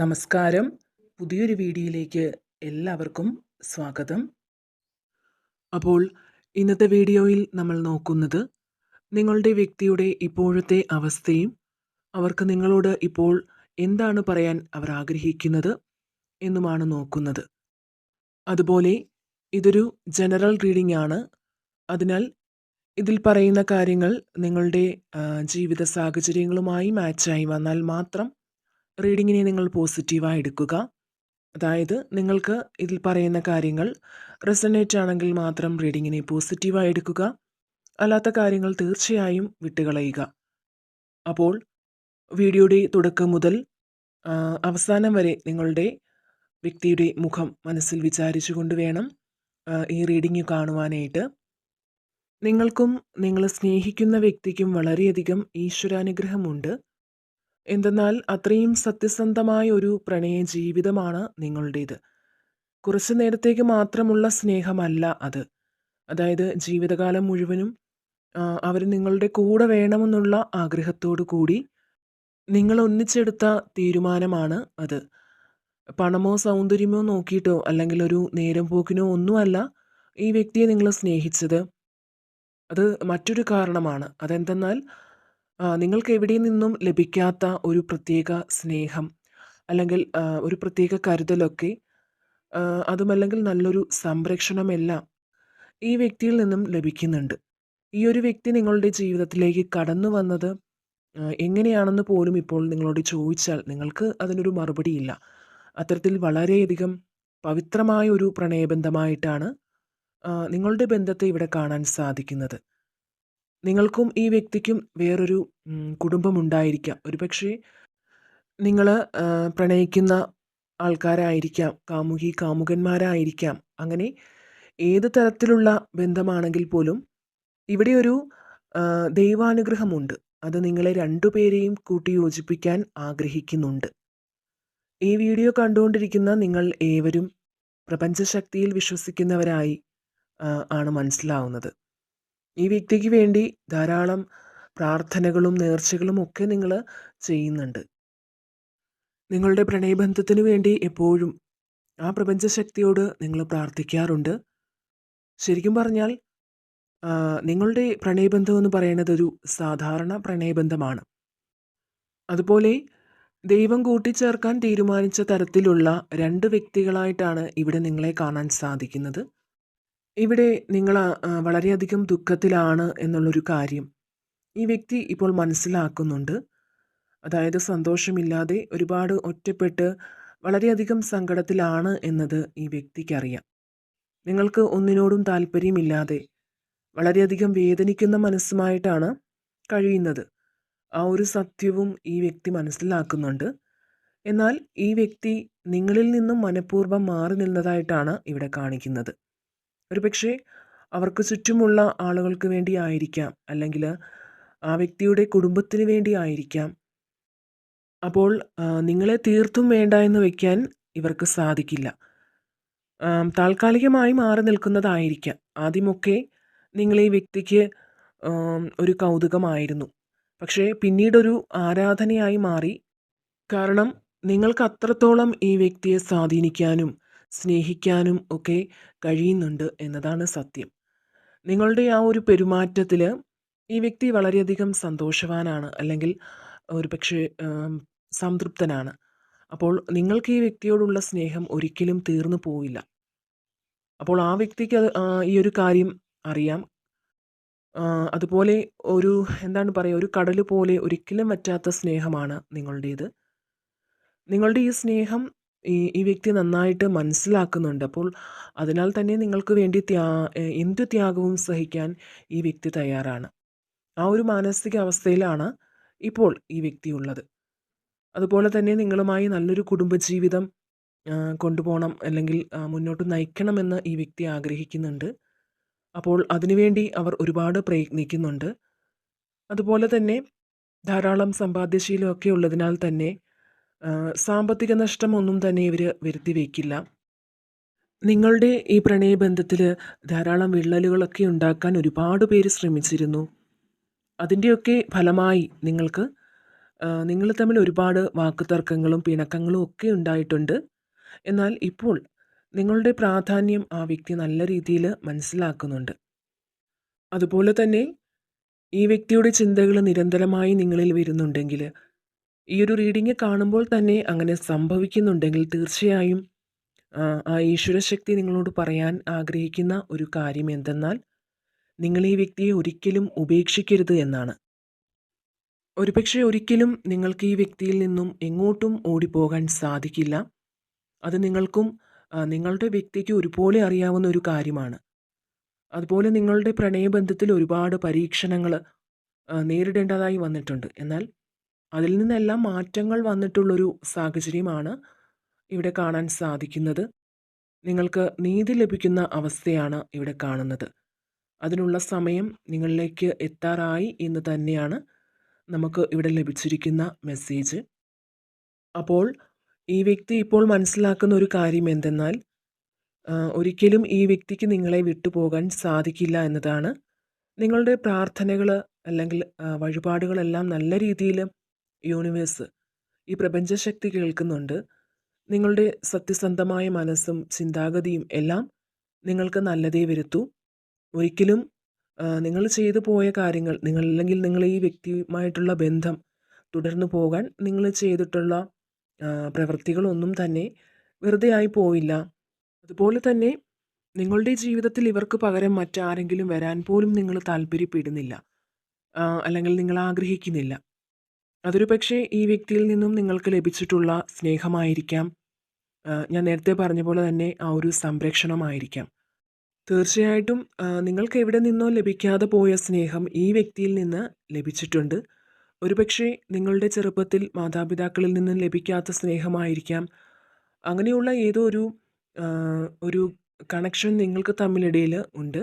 നമസ്കാരം. പുതിയൊരു വീഡിയോയിലേക്ക് എല്ലാവർക്കും സ്വാഗതം. അപ്പോൾ ഇന്നത്തെ വീഡിയോയിൽ നമ്മൾ നോക്കുന്നത് നിങ്ങളുടെ വ്യക്തിയുടെ ഇപ്പോഴത്തെ അവസ്ഥയും അവർക്ക് നിങ്ങളോട് ഇപ്പോൾ എന്താണ് പറയാൻ അവർ ആഗ്രഹിക്കുന്നത് എന്നുമാണ് നോക്കുന്നത്. അതുപോലെ ഇതൊരു ജനറൽ റീഡിംഗ് ആണ്. അതിനാൽ ഇതിൽ പറയുന്ന കാര്യങ്ങൾ നിങ്ങളുടെ ജീവിത സാഹചര്യങ്ങളുമായി മാച്ചായി വന്നാൽ മാത്രം റീഡിങ്ങിനെ നിങ്ങൾ പോസിറ്റീവായി എടുക്കുക. അതായത് നിങ്ങൾക്ക് ഇതിൽ പറയുന്ന കാര്യങ്ങൾ റെസനേറ്റ് ആണെങ്കിൽ മാത്രം റീഡിങ്ങിനെ പോസിറ്റീവായി എടുക്കുക. അല്ലാത്ത കാര്യങ്ങൾ തീർച്ചയായും വിട്ടുകളയുക. അപ്പോൾ വീഡിയോയുടെ തുടക്കം മുതൽ അവസാനം വരെ നിങ്ങളുടെ വ്യക്തിയുടെ മുഖം മനസ്സിൽ വിചാരിച്ചുകൊണ്ട് വേണം ഈ റീഡിങ് കാണുവാനായിട്ട്. നിങ്ങൾക്കും നിങ്ങൾ സ്നേഹിക്കുന്ന വ്യക്തിക്കും വളരെയധികം ഈശ്വരാനുഗ്രഹമുണ്ട്. എന്തെന്നാൽ അത്രയും സത്യസന്ധമായ ഒരു പ്രണയ ജീവിതമാണ് നിങ്ങളുടേത്. കുറച്ചു നേരത്തേക്ക് മാത്രമുള്ള സ്നേഹമല്ല അത്. അതായത് ജീവിതകാലം മുഴുവനും അവർ നിങ്ങളുടെ കൂടെ വേണമെന്നുള്ള ആഗ്രഹത്തോടു കൂടി നിങ്ങൾ ഒന്നിച്ചെടുത്ത തീരുമാനമാണ് അത്. പണമോ സൗന്ദര്യമോ നോക്കിയിട്ടോ അല്ലെങ്കിൽ ഒരു നേരം പോക്കിനോ ഒന്നുമല്ല ഈ വ്യക്തിയെ നിങ്ങൾ സ്നേഹിച്ചത്. അത് മറ്റൊരു കാരണമാണ്. അതെന്തെന്നാൽ നിങ്ങൾക്ക് എവിടെ നിന്നും ലഭിക്കാത്ത ഒരു പ്രത്യേക സ്നേഹം അല്ലെങ്കിൽ ഒരു പ്രത്യേക കരുതലൊക്കെ അതുമല്ലെങ്കിൽ നല്ലൊരു സംരക്ഷണമെല്ലാം ഈ വ്യക്തിയിൽ നിന്നും ലഭിക്കുന്നുണ്ട്. ഈ ഒരു വ്യക്തി നിങ്ങളുടെ ജീവിതത്തിലേക്ക് കടന്നു വന്നത് എങ്ങനെയാണെന്ന് പോലും ഇപ്പോൾ നിങ്ങളോട് ചോദിച്ചാൽ നിങ്ങൾക്ക് അതിനൊരു മറുപടിയില്ല. അത്തരത്തിൽ വളരെയധികം പവിത്രമായ ഒരു പ്രണയബന്ധമായിട്ടാണ് നിങ്ങളുടെ ബന്ധത്തെ ഇവിടെ കാണാൻ സാധിക്കുന്നത്. നിങ്ങൾക്കും ഈ വ്യക്തിക്കും വേറൊരു കുടുംബമുണ്ടായിരിക്കാം. ഒരുപക്ഷെ നിങ്ങൾ പ്രണയിക്കുന്ന ആൾക്കാരായിരിക്കാം കാമുകി കാമുകന്മാരായിരിക്കാം. അങ്ങനെ ഏത് തരത്തിലുള്ള ബന്ധമാണെങ്കിൽ പോലും ഇവിടെ ഒരു ദൈവാനുഗ്രഹമുണ്ട്. അത് നിങ്ങളെ രണ്ടുപേരെയും കൂട്ടി യോജിപ്പിക്കാൻ ആഗ്രഹിക്കുന്നുണ്ട്. ഈ വീഡിയോ കണ്ടുകൊണ്ടിരിക്കുന്ന നിങ്ങൾ ഏവരും പ്രപഞ്ചശക്തിയിൽ വിശ്വസിക്കുന്നവരായി ആണ് മനസ്സിലാവുന്നത്. ഈ വ്യക്തിക്ക് വേണ്ടി ധാരാളം പ്രാർത്ഥനകളും നേർച്ചകളും ഒക്കെ നിങ്ങൾ ചെയ്യുന്നുണ്ട്. നിങ്ങളുടെ പ്രണയബന്ധത്തിനു വേണ്ടി എപ്പോഴും ആ പ്രപഞ്ചശക്തിയോട് നിങ്ങൾ പ്രാർത്ഥിക്കാറുണ്ട്. ശരിക്കും പറഞ്ഞാൽ നിങ്ങളുടെ പ്രണയബന്ധം എന്ന് പറയുന്നത് ഒരു സാധാരണ പ്രണയബന്ധമാണ്. അതുപോലെ ദൈവം കൂട്ടിച്ചേർക്കാൻ തീരുമാനിച്ച തരത്തിലുള്ള രണ്ട് വ്യക്തികളായിട്ടാണ് ഇവിടെ നിങ്ങളെ കാണാൻ സാധിക്കുന്നത്. ഇവിടെ നിങ്ങൾ വളരെയധികം ദുഃഖത്തിലാണ് എന്നുള്ളൊരു കാര്യം ഈ വ്യക്തി ഇപ്പോൾ മനസ്സിലാക്കുന്നുണ്ട്. അതായത് സന്തോഷമില്ലാതെ ഒരുപാട് ഒറ്റപ്പെട്ട് വളരെയധികം സങ്കടത്തിലാണ് എന്നത് ഈ വ്യക്തിക്കറിയാം. നിങ്ങൾക്ക് ഒന്നിനോടും താല്പര്യമില്ലാതെ വളരെയധികം വേദനിക്കുന്ന മനസ്സുമായിട്ടാണ് കഴിയുന്നത്. ആ ഒരു സത്യവും ഈ വ്യക്തി മനസ്സിലാക്കുന്നുണ്ട്. എന്നാൽ ഈ വ്യക്തി നിങ്ങളിൽ നിന്നും മനഃപൂർവം മാറി നിന്നതായിട്ടാണ് ഇവിടെ കാണിക്കുന്നത്. ഒരുപക്ഷെ അവർക്ക് ചുറ്റുമുള്ള ആളുകൾക്ക് വേണ്ടി ആയിരിക്കാം. അല്ലെങ്കിൽ ആ വ്യക്തിയുടെ കുടുംബത്തിന് വേണ്ടി ആയിരിക്കാം. അപ്പോൾ നിങ്ങളെ തീർത്തും വേണ്ട എന്ന് വയ്ക്കാൻ ഇവർക്ക് സാധിക്കില്ല. താൽക്കാലികമായി മാറി നിൽക്കുന്നതായിരിക്കാം. ആദ്യമൊക്കെ നിങ്ങൾ ഈ വ്യക്തിക്ക് ഒരു കൗതുകമായിരുന്നു. പക്ഷേ പിന്നീടൊരു ആരാധനയായി മാറി. കാരണം നിങ്ങൾക്ക് അത്രത്തോളം ഈ വ്യക്തിയെ സ്വാധീനിക്കാനും സ്നേഹിക്കാനും ഒക്കെ കഴിയുന്നുണ്ട് എന്നതാണ് സത്യം. നിങ്ങളുടെ ആ ഒരു പെരുമാറ്റത്തിൽ ഈ വ്യക്തി വളരെയധികം സന്തോഷവാനാണ് അല്ലെങ്കിൽ ഒരു പക്ഷേ സംതൃപ്തനാണ്. അപ്പോൾ നിങ്ങൾക്ക് ഈ വ്യക്തിയോടുള്ള സ്നേഹം ഒരിക്കലും തീർന്നു പോവില്ല. അപ്പോൾ ആ വ്യക്തിക്ക് അത് ഈ ഒരു കാര്യം അറിയാം. അതുപോലെ ഒരു എന്താണ് പറയുക ഒരു കടൽ പോലെ ഒരിക്കലും വറ്റാത്ത സ്നേഹമാണ് നിങ്ങളുടേത്. നിങ്ങളുടെ ഈ സ്നേഹം ഈ ഈ വ്യക്തി നന്നായിട്ട് മനസ്സിലാക്കുന്നുണ്ട്. അപ്പോൾ അതിനാൽ തന്നെ നിങ്ങൾക്ക് വേണ്ടി ത്യാ എന്തു ത്യാഗവും സഹിക്കാൻ ഈ വ്യക്തി തയ്യാറാണ്. ആ ഒരു മാനസികാവസ്ഥയിലാണ് ഇപ്പോൾ ഈ വ്യക്തി ഉള്ളത്. അതുപോലെ തന്നെ നിങ്ങളുമായി നല്ലൊരു കുടുംബജീവിതം കൊണ്ടുപോകണം അല്ലെങ്കിൽ മുന്നോട്ട് നയിക്കണമെന്ന് ഈ വ്യക്തി ആഗ്രഹിക്കുന്നുണ്ട്. അപ്പോൾ അതിനുവേണ്ടി അവർ ഒരുപാട് പ്രയത്നിക്കുന്നുണ്ട്. അതുപോലെ തന്നെ ധാരാളം സമ്പാദ്യശീലമൊക്കെ ഉള്ളതിനാൽ തന്നെ സാമ്പത്തിക നഷ്ടമൊന്നും തന്നെ ഇവർ വരുത്തി വയ്ക്കില്ല നിങ്ങളുടെ ഈ പ്രണയബന്ധത്തിൽ ധാരാളം വിള്ളലുകളൊക്കെ ഉണ്ടാക്കാൻ ഒരുപാട് പേര് ശ്രമിച്ചിരുന്നു അതിന്റെയൊക്കെ ഫലമായി നിങ്ങൾക്ക് നിങ്ങൾ തമ്മിൽ ഒരുപാട് വാക്കുതർക്കങ്ങളും പിണക്കങ്ങളും ഒക്കെ ഉണ്ടായിട്ടുണ്ട്. എന്നാൽ ഇപ്പോൾ നിങ്ങളുടെ പ്രാധാന്യം ആ വ്യക്തി നല്ല രീതിയിൽ മനസ്സിലാക്കുന്നുണ്ട്. അതുപോലെ തന്നെ ഈ വ്യക്തിയുടെ ചിന്തകൾ നിരന്തരമായി നിങ്ങളിൽ വരുന്നുണ്ടെങ്കിൽ, ഈ ഒരു റീഡിങ് കാണുമ്പോൾ തന്നെ അങ്ങനെ സംഭവിക്കുന്നുണ്ടെങ്കിൽ തീർച്ചയായും ആ ഈശ്വരശക്തി നിങ്ങളോട് പറയാൻ ആഗ്രഹിക്കുന്ന ഒരു കാര്യം എന്തെന്നാൽ, നിങ്ങൾ ഈ വ്യക്തിയെ ഒരിക്കലും ഉപേക്ഷിക്കരുത് എന്നാണ്. ഒരുപക്ഷെ ഒരിക്കലും നിങ്ങൾക്ക് ഈ വ്യക്തിയിൽ നിന്നും എങ്ങോട്ടും ഓടിപ്പോകാൻ സാധിക്കില്ല. അത് നിങ്ങൾക്കും നിങ്ങളുടെ വ്യക്തിക്ക് ഒരുപോലെ അറിയാവുന്ന ഒരു കാര്യമാണ്. അതുപോലെ നിങ്ങളുടെ പ്രണയബന്ധത്തിൽ ഒരുപാട് പരീക്ഷണങ്ങൾ നേരിടേണ്ടതായി വന്നിട്ടുണ്ട്. എന്നാൽ അതിൽ നിന്നെല്ലാം മാറ്റങ്ങൾ വന്നിട്ടുള്ളൊരു സാഹചര്യമാണ് ഇവിടെ കാണാൻ സാധിക്കുന്നത്. നിങ്ങൾക്ക് നീതി ലഭിക്കുന്ന അവസ്ഥയാണ് ഇവിടെ കാണുന്നത്. അതിനുള്ള സമയം നിങ്ങളിലേക്ക് എത്താറായി എന്ന് തന്നെയാണ് നമുക്ക് ഇവിടെ ലഭിച്ചിരിക്കുന്ന മെസ്സേജ്. അപ്പോൾ ഈ വ്യക്തി ഇപ്പോൾ മനസ്സിലാക്കുന്ന ഒരു കാര്യം എന്തെന്നാൽ, ഒരിക്കലും ഈ വ്യക്തിക്ക് നിങ്ങളെ വിട്ടുപോകാൻ സാധിക്കില്ല എന്നതാണ്. നിങ്ങളുടെ പ്രാർത്ഥനകൾ അല്ലെങ്കിൽ വഴിപാടുകളെല്ലാം നല്ല രീതിയിൽ യൂണിവേഴ്സ്, ഈ പ്രപഞ്ചശക്തി കേൾക്കുന്നുണ്ട്. നിങ്ങളുടെ സത്യസന്ധമായ മനസ്സും ചിന്താഗതിയും എല്ലാം നിങ്ങൾക്ക് നല്ലതേ വരുത്തൂ. ഒരിക്കലും നിങ്ങൾ ചെയ്തു പോയ കാര്യങ്ങൾ നിങ്ങൾ അല്ലെങ്കിൽ നിങ്ങൾ ഈ വ്യക്തിയുമായിട്ടുള്ള ബന്ധം തുടർന്നു പോകാൻ നിങ്ങൾ ചെയ്തിട്ടുള്ള പ്രവൃത്തികളൊന്നും തന്നെ വെറുതെയായി പോയില്ല. അതുപോലെ തന്നെ നിങ്ങളുടെ ജീവിതത്തിൽ ഇവർക്ക് പകരം മറ്റാരെങ്കിലും വരാൻ പോലും നിങ്ങൾ താല്പര്യപ്പെടുന്നില്ല. അല്ലെങ്കിൽ നിങ്ങൾ ആഗ്രഹിക്കുന്നില്ല. അതൊരു പക്ഷേ ഈ വ്യക്തിയിൽ നിന്നും നിങ്ങൾക്ക് ലഭിച്ചിട്ടുള്ള സ്നേഹമായിരിക്കാം. ഞാൻ നേരത്തെ പറഞ്ഞ പോലെ തന്നെ ആ ഒരു സംരക്ഷണമായിരിക്കാം. തീർച്ചയായിട്ടും നിങ്ങൾക്ക് എവിടെ നിന്നോ ലഭിക്കാതെ പോയ സ്നേഹം ഈ വ്യക്തിയിൽ നിന്ന് ലഭിച്ചിട്ടുണ്ട്. ഒരുപക്ഷേ നിങ്ങളുടെ ചെറുപ്പത്തിൽ മാതാപിതാക്കളിൽ നിന്ന് ലഭിക്കാത്ത സ്നേഹമായിരിക്കാം. അങ്ങനെയുള്ള ഏതോ ഒരു ഒരു കണക്ഷൻ നിങ്ങൾക്ക് തമ്മിലിടയിൽ ഉണ്ട്.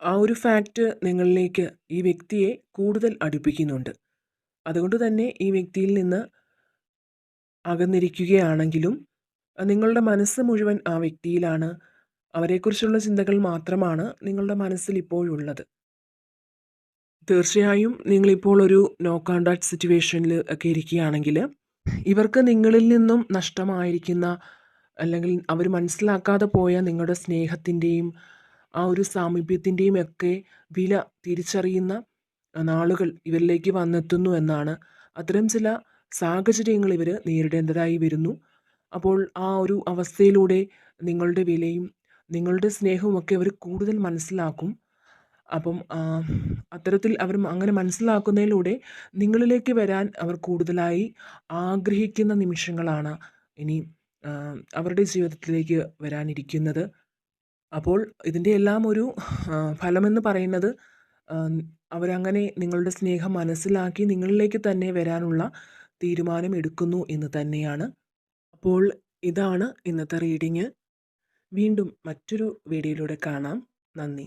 ആ ഒരു ഫാക്റ്റ് നിങ്ങളിലേക്ക് ഈ വ്യക്തിയെ കൂടുതൽ അടുപ്പിക്കുന്നുണ്ട്. അതുകൊണ്ട് തന്നെ ഈ വ്യക്തിയിൽ നിന്ന് അകന്നിരിക്കുകയാണെങ്കിലും നിങ്ങളുടെ മനസ്സ് മുഴുവൻ ആ വ്യക്തിയിലാണ്. അവരെക്കുറിച്ചുള്ള ചിന്തകൾ മാത്രമാണ് നിങ്ങളുടെ മനസ്സിൽ ഇപ്പോഴുള്ളത്. തീർച്ചയായും നിങ്ങളിപ്പോൾ ഒരു നോ കോൺടാക്ട് സിറ്റുവേഷനിൽ ഒക്കെ ഇരിക്കുകയാണെങ്കിൽ, ഇവർക്ക് നിങ്ങളിൽ നിന്നും നഷ്ടമായിരിക്കുന്ന അല്ലെങ്കിൽ അവർ മനസ്സിലാക്കാതെ പോയ നിങ്ങളുടെ സ്നേഹത്തിന്റെയും ആ ഒരു സാമീപ്യത്തിന്റെയും ഒക്കെ വില തിരിച്ചറിയുന്ന നാളുകൾ ഇവരിലേക്ക് വന്നെത്തുന്നു എന്നാണ്. അത്തരം ചില സാഹചര്യങ്ങൾ ഇവർ നേരിടേണ്ടതായി വരുന്നു. അപ്പോൾ ആ ഒരു അവസ്ഥയിലൂടെ നിങ്ങളുടെ വിലയും നിങ്ങളുടെ സ്നേഹവും ഒക്കെ അവർ കൂടുതൽ മനസ്സിലാക്കും. അപ്പം അത്തരത്തിൽ അവർ അങ്ങനെ മനസ്സിലാക്കുന്നതിലൂടെ നിങ്ങളിലേക്ക് വരാൻ അവർ കൂടുതലായി ആഗ്രഹിക്കുന്ന നിമിഷങ്ങളാണ് ഇനി അവരുടെ ജീവിതത്തിലേക്ക് വരാനിരിക്കുന്നത്. അപ്പോൾ ഇതിന്റെ എല്ലാം ഒരു ഫലമെന്ന് പറയുന്നത് അവരങ്ങനെ നിങ്ങളുടെ സ്നേഹം മനസ്സിലാക്കി നിങ്ങളിലേക്ക് തന്നെ വരാനുള്ള തീരുമാനം എടുക്കുന്നു എന്ന് തന്നെയാണ്. അപ്പോൾ ഇതാണ് ഇന്നത്തെ റീഡിങ് വീണ്ടും മറ്റൊരു വീഡിയോയിലൂടെ കാണാം. നന്ദി.